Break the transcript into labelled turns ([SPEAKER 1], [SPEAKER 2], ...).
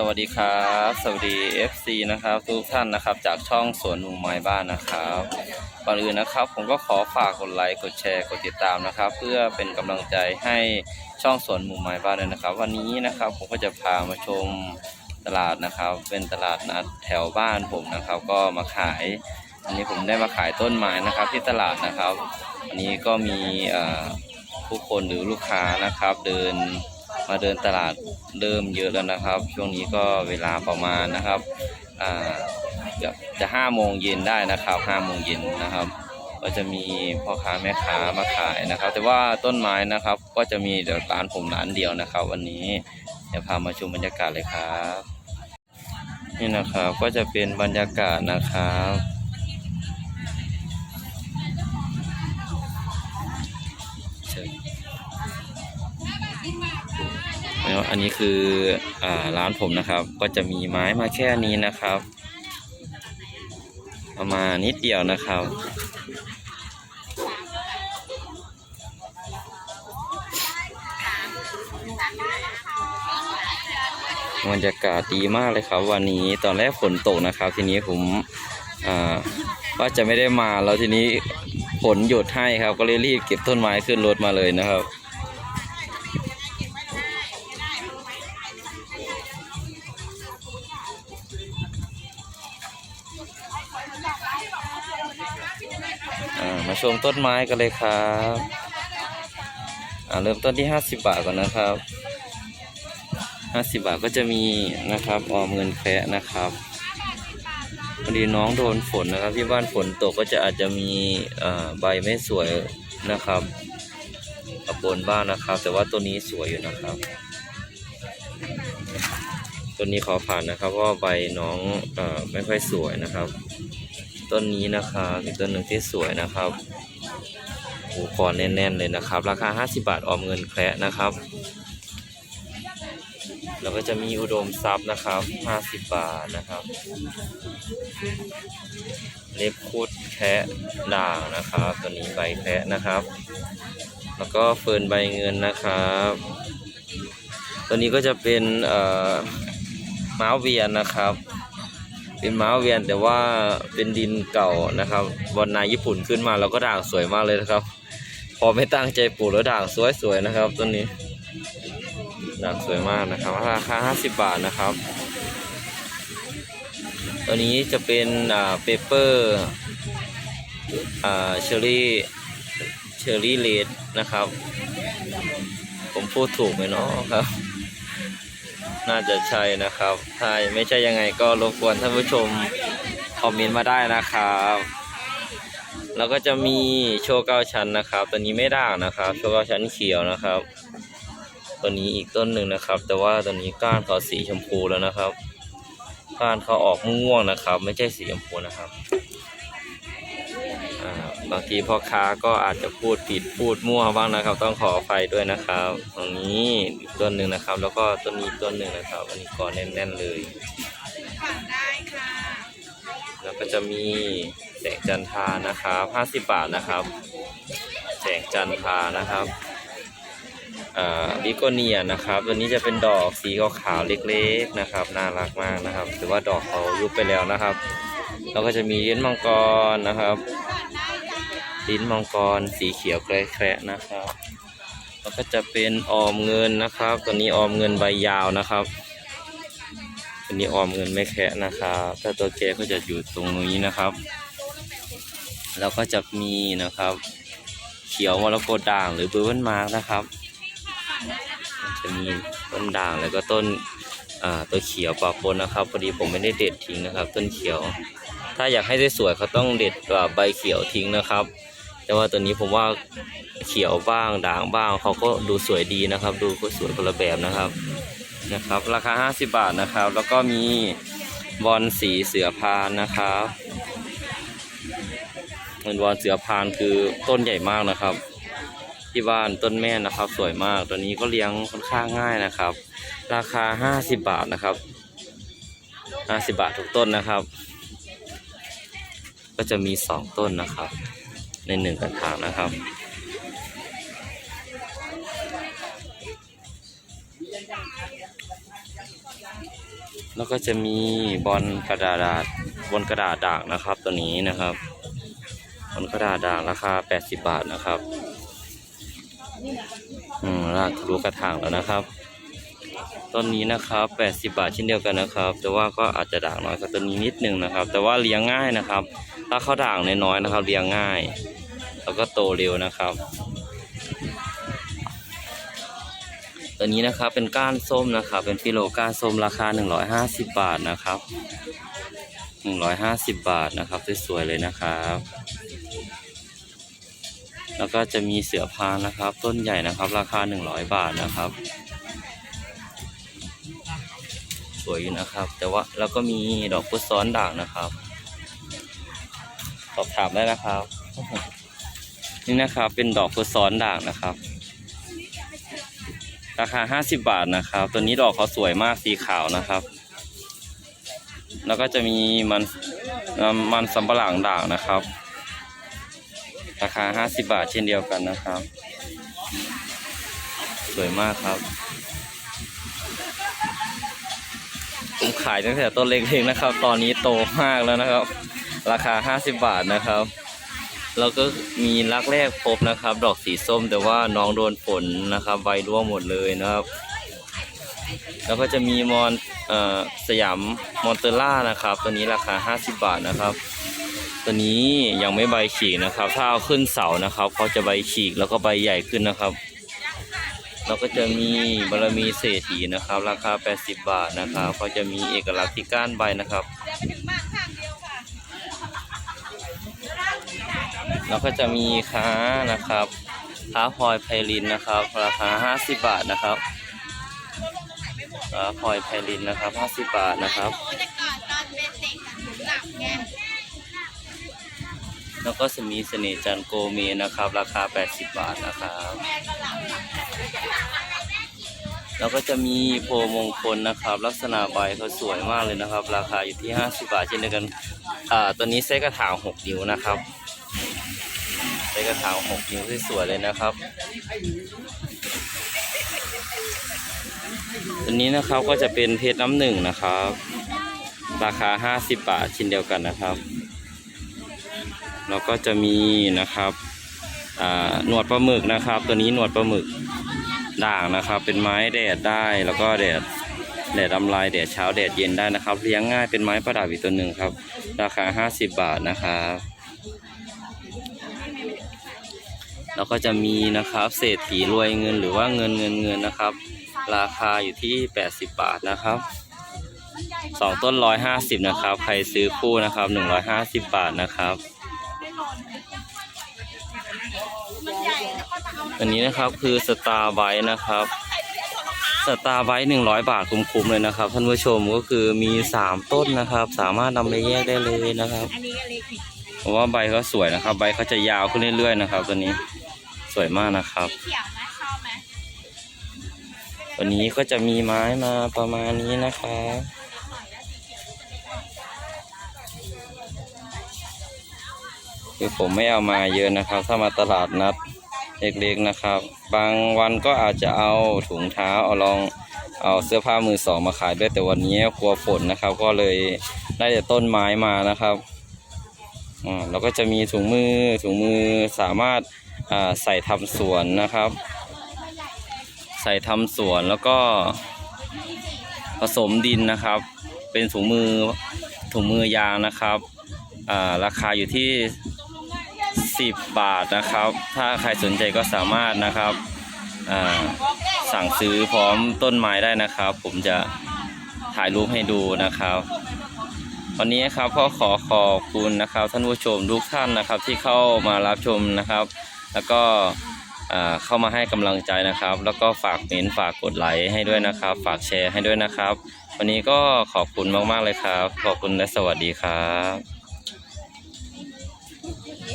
[SPEAKER 1] สวัสดีครับ สวัสดี FC นะครับทุกท่านนะครับ จากช่องสวนมุมไม้บ้านนะครับก่อนอื่นนะครับ ผมก็ขอฝากกดไลค์กดแชร์กดติดตามนะครับ เพื่อเป็นกำลังใจให้ช่องสวนมุมไม้บ้านด้วยนะครับ วันนี้นะครับผมก็จะพามาชมตลาดนะครับ เป็นตลาดนัดแถวบ้านผมนะครับ ก็มาขาย อันนี้ผมได้มาขายต้นไม้นะครับ ที่ตลาดนะครับ อันนี้ก็มีผู้คนหรือลูกค้านะครับเดิน มาเดินตลาดเริ่มเยอะแล้วนะครับ ช่วงนี้ก็เวลาประมาณนะครับเกือบจะห้าโมงเย็นได้นะครับห้าโมงเย็นนะครับ ก็จะมีพ่อค้าแม่ค้ามาขายนะครับ แต่ว่าต้นไม้นะครับก็จะมีเดี๋ยวร้านผมร้านเดียวนะครับ วันนี้เดี๋ยวพามาชมบรรยากาศเลยครับนี่นะครับก็จะเป็นบรรยากาศนะครับเชิญ ล้วอันนี้คืออ่าร้านผมนะครับ ก็จะมีไม้มาแค่นี้นะครับประมาณนิดเดียวนะครับ บรรยากาศดีมากเลยครับ วันนี้ตอนแรกฝนตกนะครับ ทีนี้ผมว่าจะไม่ได้มาแล้วทีนี้ฝนหยุดให้ครับ ก็เลยรีบเก็บต้นไม้ขึ้นรถมาเลยนะครับ มาชมต้นไม้กันเลยครับอ่าเริ่มต้นที่ 50 บาทก่อนนะครับ 50 บาทก็จะมีนะครับออมเงินแคะนะครับพอดีน้องโดนฝนนะครับ ที่บ้านฝนตกก็จะอาจจะมีใบไม่สวยนะครับกับบนบ้านนะครับ แต่ว่าตัวนี้สวยอยู่นะครับ ตัวนี้ขอผ่านนะครับเพราะใบน้องอไม่ค่อยสวยนะครับ ต้นนี้นะครับอีกต้นหนึ่งที่สวยนะครับโอ้คอแน่นๆเลยนะครับ ราคา 50 บาทออมเงินแคระนะครับ แล้วก็จะมีอุดมทรัพย์นะครับ 50 บาทนะครับ เล็บคุดแคะด่างนะครับ ตัวนี้ใบแคะนะครับ แล้วก็เฟิร์นใบเงินนะครับ ตัวนี้ก็จะเป็นเอ่อม้าเวียนนะครับ เป็นม้าเวียนแต่ว่าเป็นดินเก่านะครับบอลนายญี่ปุ่นขึ้นมาแล้วก็ด่างสวยมากเลยนะครับ พอไม่ตั้งใจปลูกแล้วด่างสวยๆนะครับต้นนี้ ด่างสวยมากนะครับราคา50 บาทนะครับตัวนี้จะเป็นอ่าเปเปอร์อ่าเชอรี่เชอรี่เลดนะครับ ผมพูดถูกไหมเนาะครับ น่าจะใช่นะครับ ถ้าไม่ใช่ยังไงก็รบกวนท่านผู้ชมคอมเมนต์มาได้นะครับ แล้วก็จะมีโชว์เก้าชั้นนะครับ ตัวนี้ไม่ด่างนะครับ โชว์เก้าชั้นเขียวนะครับ ตัวนี้อีกต้นหนึ่งนะครับ แต่ว่าตัวนี้ก้านเขาสีชมพูแล้วนะครับ ก้านเขาออกม่วงนะครับ ไม่ใช่สีชมพูนะครับ บางทีพ่อค้าก็อาจจะพูดผิดพูดมั่วบ้างนะครับ ต้องขออภัยด้วยนะครับตรงนี้ต้นหนึ่งนะครับ แล้วก็ต้นนี้ต้นหนึ่งนะครับอันนี้ก่อแน่นๆเลยแล้วก็จะมีแสงจันทานะครับ50 บาทนะครับ แสงจันทานะครับบิโกเนียนะครับตัวนี้จะเป็นดอกสีขาวๆเล็กๆนะครับ น่ารักมากนะครับถือว่าดอกเขายุบไปแล้วนะครับ แล้วก็จะมีลิ้นมังกรนะครับ ลิ้นมังกรสีเขียวแคระนะครับ แล้วก็จะเป็นออมเงินนะครับ ตัวนี้ออมเงินใบยาวนะครับ ตัวนี้ออมเงินไม่แคะนะครับ ถ้าตัวแกก็จะอยู่ตรงนี้นะครับ แล้วก็จะมีนะครับ เขียวมรกตด่างหรือเบอร์เบิลมาร์กนะครับ จะมีต้นด่างแล้วก็ต้นตัวเขียวปะปนนะครับพอดีผมไม่ได้เด็ดทิ้งนะครับ ต้นเขียว ถ้าอยากให้ได้สวยเขาต้องเด็ดใบเขียวทิ้งนะครับ แต่ว่าตัวนี้ผมว่าเขียวบ้างด่างบ้างเขาก็ดูสวยดีนะครับ ดูก็สวยคนละแบบนะครับนะครับ ราคา 50 บาทนะครับ แล้วก็มีบอลสีเสือพานนะครับเงินบอลเสือพานคือต้นใหญ่มากนะครับ ที่บ้านต้นแม่นะครับ สวยมากตัวนี้ก็เลี้ยงค่อนข้างง่ายนะครับ ราคา 50 บาทนะครับ50 บาททุกต้นนะครับ ก็จะมี 2 ต้นนะครับ ในหนึ่งกระถางนะครับแล้วก็จะมีบอลกระดาษบนกระดาษด่างนะครับ ตัวนี้นะครับบนกระดาษด่างราคา 80 บาทนะครับอืมรากทะลุกระถางแล้วนะครับ ต้นนี้นะครับ 80 บาทเช่นเดียวกันนะครับ แต่ว่าก็อาจจะด่างน้อยกว่าต้นนี้นิดนึงนะครับ แต่ว่าเลี้ยงง่ายนะครับ ถ้าเขาด่างน้อยๆนะครับเลี้ยงง่าย แล้วก็โตเร็วนะครับ ตัวนี้นะครับเป็นก้านส้มนะครับ เป็นฟิโลก้านส้มราคา 150 บาทนะครับ 150 บาทนะครับสวยๆเลยนะครับแล้วก็จะมีเสือพานนะครับ ต้นใหญ่นะครับ ราคา 100 บาทนะครับ สวยอยู่นะครับ แต่ว่าแล้วก็มีดอกพุธซ้อนด่างนะครับ อบถามได้นะครับ นี่นะครับ เป็นดอกพุธซ้อนด่างนะครับ ราคา50บาทนะครับ ตัวนี้ดอกเขาสวยมากสีขาวนะครับ แล้วก็จะมีมันมันสำปะหลังด่างนะครับ ราคา50บาทเช่นเดียวกันนะครับ สวยมากครับผมขายตั้งแต่ต้นเล็กๆนะครับ ตอนนี้โตมากแล้วนะครับ ราคา 50 บาทนะครับ แล้วก็มีรักแรกพบนะครับ ดอกสีส้มแต่ว่าน้องโดนฝนนะครับใบร่วงหมดเลยนะครับ แล้วก็จะมีมอนอ่อสยามมอนเตอร่านะครับ ตัวนี้ราคา 50 บาทนะครับ ตัวนี้ยังไม่ใบฉีกนะครับ ถ้าเอาขึ้นเสานะครับเขาจะใบฉีกแล้วก็ใบใหญ่ขึ้นนะครับแล้วก็จะมีบารมีเศรษฐีนะครับ ราคา 80 บาทนะครับเขาจะมีเอกลักษณ์ที่ก้านใบนะครับ แล้วก็จะมีค้านะครับค้าพลอยไพลินนะครับ ราคา 50 บาทนะครับค้าพลอยไพลินนะครับ 50 บาทนะครับ
[SPEAKER 2] แต่ก่อนะหนูหลับไง
[SPEAKER 1] แล้วก็จะมีเสน่ห์จันโกเมนะครับ ราคา 80 บาทนะครับ
[SPEAKER 2] แล้
[SPEAKER 1] วก็จะมีโพมงคลนะครับ ลักษณะใบเขาสวยมากเลยนะครับ ราคาอยู่ที่ 50 บาทเช่นเดียวกันอ่าตัวนี้ไส้กระถาง6นิ้วนะครับ ไส้กระถาง6นิ้วที่สวยเลยนะครับตัวนี้นะครับก็จะเป็นเพชรน้ำหนึ่งนะครับ ราคา50บบาทเช่นเดียวกันนะครับ แล้วก็จะมีนะครับหนวดปลาหมึกนะครับ ตัวนี้หนวดปลาหมึกด่างนะครับ เป็นไม้แดดได้แล้วก็แดดแดดอำลายแดดเช้าแดดเย็นได้นะครับ เลี้ยงง่ายเป็นไม้ประดับอีกตัวหนึ่งครับ ราคา 50 บาทนะครับ แล้วก็จะมีนะครับเศรษฐีรวยเงินหรือว่าเงินเงินเงินนะครับ ราคาอยู่ที่ 80 บาทนะครับสองต้น150นะครับ ใครซื้อคู่นะครับ150บาทนะครับ
[SPEAKER 2] มันใหญ่แล้วก็จะเอา
[SPEAKER 1] อันนี้นะครับคือสตาร์ไบนะครับสตาร์ไบหนึ่งร้อยบาทคุ้มๆเลยนะครับ ท่านผู้ชมก็คือมีสามต้นนะครับ สามารถนำไปแยกได้เลยนะครับ
[SPEAKER 2] เล็กอีก
[SPEAKER 1] เพราะว่าใบเขาสวยนะครับ ใบเขาจะยาวขึ้นเรื่อยๆนะครับตัวนี้ สวยมากนะครับ
[SPEAKER 2] เขียวไหมชอบไหม
[SPEAKER 1] วันนี้ก็จะมีไม้มาประมาณนี้นะครับคือผมไม่เอามาเยอะนะครับ ถ้ามาตลาดนัดเล็กๆนะครับ บางวันก็อาจจะเอาถุงเท้าเอาลองเอาเสื้อผ้ามือสองมาขายด้วยแต่วันนี้กลัวฝนนะครับ ก็เลยได้แต่ต้นไม้มานะครับอ่าแล้วก็จะมีถุงมือถุงมือสามารถอ่า ใส่ทำสวนนะครับ ใส่ทำสวนแล้วก็ผสมดินนะครับ เป็นถุงมือถุงมือยางนะครับราคาอยู่ที่ 10 บาทนะครับ ถ้าใครสนใจก็สามารถนะครับสั่งซื้อพร้อมต้นไม้ได้นะครับ ผมจะถ่ายรูปให้ดูนะครับ วันนี้ครับก็ขอขอบคุณนะครับ ท่านผู้ชมทุกท่านนะครับที่เข้ามารับชมนะครับ แล้วก็เข้ามาให้กำลังใจนะครับ แล้วก็ฝากเมนฝากกดไลค์ให้ด้วยนะครับ ฝากแชร์ให้ด้วยนะครับ วันนี้ก็ขอบคุณมากๆเลยครับ ขอบคุณและสวัสดีครับ